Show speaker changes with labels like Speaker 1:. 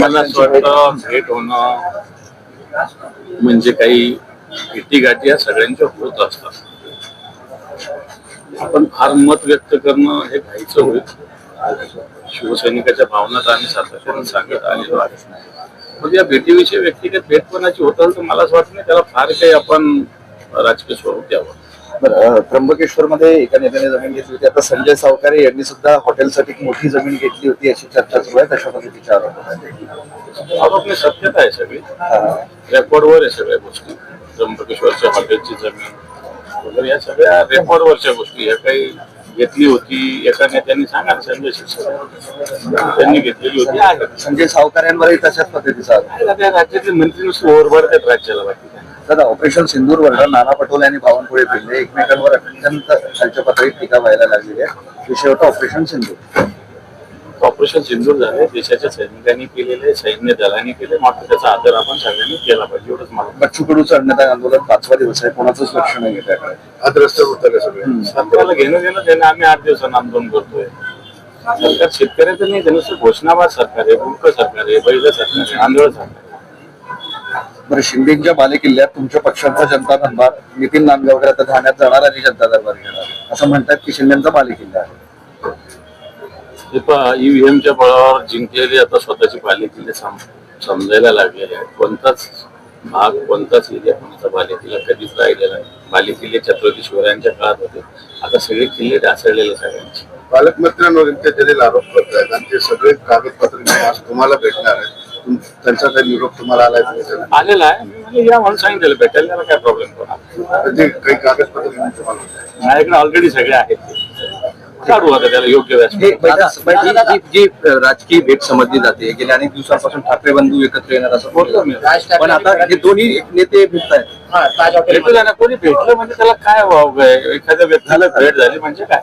Speaker 1: मला असं वाटतं भेट होणं म्हणजे काही भेटीगाठी या सगळ्यांच्या होत असतात. आपण फार मत व्यक्त करणं हे घाईचं होईल. शिवसैनिकाच्या भावना तर आम्ही सातत्याने सांगत आलेलो आहे. मग या भेटीविषयी व्यक्तिगत भेटपणाची होत तर मला असं वाटत नाही त्याला फार काही आपण राजकीय स्वरूप द्यावं.
Speaker 2: त्र्यंबकेश्वर मध्ये एका नेत्याने जमीन घेतली होती. आता संजय सावकारे यांनी सुद्धा हॉटेलसाठी एक मोठी जमीन घेतली होती अशी चर्चा सुरू आहे. तशा पद्धतीच्या आरोप आहेत.
Speaker 1: आरोपने सत्यता आहे सगळी. रेकॉर्डवर आहे सगळ्या गोष्टी. त्र्यंबकेश्वरच्या हॉटेलची जमीन वगैरे या सगळ्या रेकॉर्डवरच्या गोष्टी. या काही घेतली होती. एका नेत्यांनी सांगा संजय शिरसाट. त्यांनी घेतलेली होती.
Speaker 2: संजय सावकारेंवरही तशाच पद्धतीचा
Speaker 1: राज्यातले मंत्री नुसते ओरबडतात राज्याला बाकी.
Speaker 2: दादा ऑपरेशन सिंदूर वरनं नाना पटोले आणि बावनकुळे भिल्ले एकमेकांवर अत्यंत खालच्या पातळीत टीका व्हायला लागलेली आहे. विषय होता ऑपरेशन सिंदूर.
Speaker 1: ऑपरेशन सिंदूर झाले. देशाच्या सैनिकांनी केलेले सैन्य दलांनी केले. मात्र त्याचा आदर आपण सगळ्यांनी केला पाहिजे एवढंच मला
Speaker 2: बच्चू कडूचं अन्नदान आंदोलन पाचवा दिवस आहे. कोणाचंच लक्ष नाही आहे त्याकडे.
Speaker 3: आज रस्त्यावर उतरले सगळे
Speaker 1: सरकारला घेणं देणं त्याने आम्ही आठ दिवसांना आंदोलन करतोय. सरकार शेतकऱ्याचं नाही त्यानुसार घोषणाबाद सरकार आहे बुडक सरकार आहे बैल सरकार आहे आंधळ सरकार आहे.
Speaker 2: बरं शिंदेच्या बालेकिल्ल्यात तुमच्या पक्षाचा जनता दरबार नितीन नांदगावकर आता ठाण्यात जाणार आणि जनता दरबार घेणार. असं म्हणतात की शिंदेचा बालेकिल्ला आहे.
Speaker 1: ईव्हीएमच्या बळावर जिंकलेले आता स्वतःची बालेकिल्ले सम समजायला लागलेले आहेत. कोणताच भाग कोणताच एरिया कोणता बालेकिल्ला कधीच राहिलेला नाही. बालेकिल्ले छत्रपती शिवरायांच्या काळात होते. आता सगळे किल्ले ढासळलेले सगळ्यांचे.
Speaker 3: पालकमंत्र्यांवर जलील आरोप करतायत आणि ते सगळे कागदपत्र तुम्हाला भेटणार आहेत. तुम- त्यांचा काही निरोप तुम्हाला आलाय
Speaker 1: आलेला आहे. मी म्हणजे या म्हणून सांगितलेलं भेटायला त्याला काय प्रॉब्लेम होणार?
Speaker 3: ते काही कागदपत्र घेऊन तुम्हाला
Speaker 1: माझ्याकडे ऑलरेडी सगळे आहेत. काढू आता त्याला योग्य व्यासपीठ
Speaker 2: जी जी राजकीय भेट समजली जाते गेल्या अनेक दिवसांपासून ठाकरे बंधू एकत्र येणार असं
Speaker 1: बोललो मी.
Speaker 2: पण आता हे दोन्ही नेते भेटत आहेत
Speaker 1: भेटू द्या ना कोणी भेटलं म्हणजे त्याला काय काय एखाद्या व्यक्तीला भेट झाली म्हणजे काय?